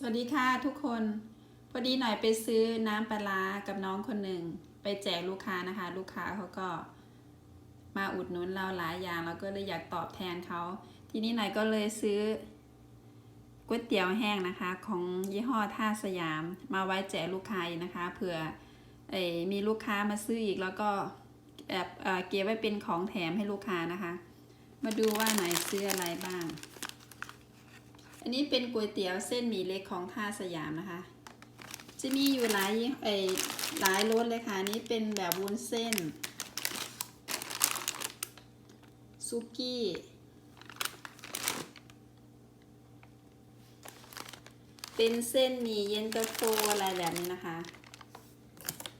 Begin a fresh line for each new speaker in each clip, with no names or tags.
สวัสดีค่ะทุกคน พอดีหน่อยไปซื้อน้ำปลากับน้องคนหนึ่ง ไปแจกลูกค้านะคะ ลูกค้าเขาก็มาอุดหนุนเราหลายอย่างเราก็เลยอยากตอบแทนเขา ทีนี้หน่อยก็เลยซื้อก๋วยเตี๋ยวแห้งนะคะ ของยี่ห้อท่าสยาม มาไว้แจกลูกค้าอีกนะคะเผื่ออมีลูกค้ามาซื้ออีกแล้วก็แอบเอ่อเก็บไว้เป็นของแถมให้ลูกค้านะคะ มาดูว่าหน่อยซื้ออะไรบ้าง อันนี้เป็นก๋วยเตี๋ยวเส้นหมี่เล็กของท่าสยามนะคะ จะมีอยู่หลายเอหลายรสเลยค่ะ นี้เป็นแบบวุ้นเส้น ซุกี้เป็นเส้นหมี่เย็นตาโฟอะไรแบบนี้นะคะ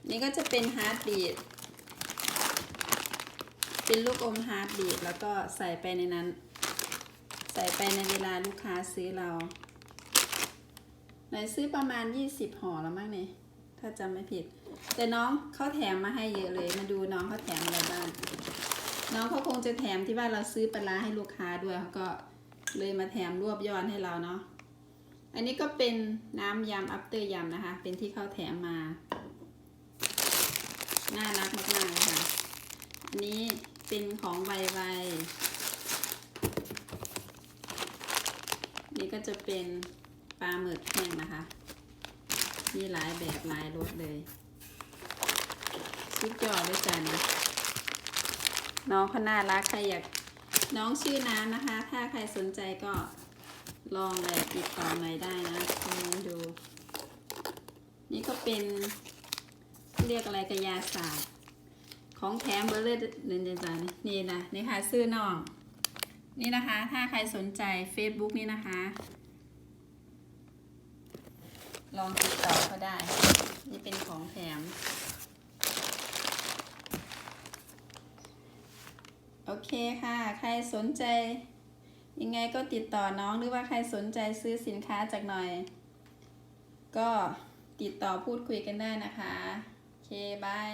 นี่ก็จะเป็นฮาร์ดบีดเป็นลูกอมฮาร์ดบีดแล้วก็ใส่ไปในนั้น ใส่ไปในเวลาลูกค้าซื้อเราหน่อยซื้อประมาณ 20ห่อแล้วมั้งเนี่ยถ้าจำไม่ผิด แต่น้องเขาแถมมาให้เยอะเลย มาดูน้องเขาแถมอะไรบ้าง น้องเขาคงจะแถมที่ว่าเราซื้อปลาร้าให้ลูกค้าด้วยเขาก็เลยมาแถมรวบยอดให้เราเนาะ อันนี้ก็เป็นน้ำยำอัปเตอร์ยำนะคะ เป็นที่เขาแถมมา น่ารักมากๆเลยค่ะ อันนี้เป็นของไวไว นี่ก็จะเป็นปลาหมึกแห้งนะคะ มีหลายแบบหลายรสเลยสุดยอดเลยจ้ะนะน้องเขาน่ารักใครอยากน้องชื่อน้ำนะคะ ถ้าใครสนใจก็ลองแบบติดต่อหน่อยได้นะคอมเมนต์ดู นี่ก็เป็นเรียกอะไรกระยาศาสตร์ของแถมเบอร์เลยเดินจ้ะนี่นะนี่ค่ะซื้อน้อง นี่นะคะ ถ้าใครสนใจ Facebook นี่นะคะ ลองติดต่อก็ได้ นี่เป็นของแถม โอเคค่ะ ใครสนใจ ยังไงก็ติดต่อน้องหรือว่าใครสนใจซื้อสินค้าจากหน่อย ก็ติดต่อพูดคุยกันได้นะคะ โอเค บาย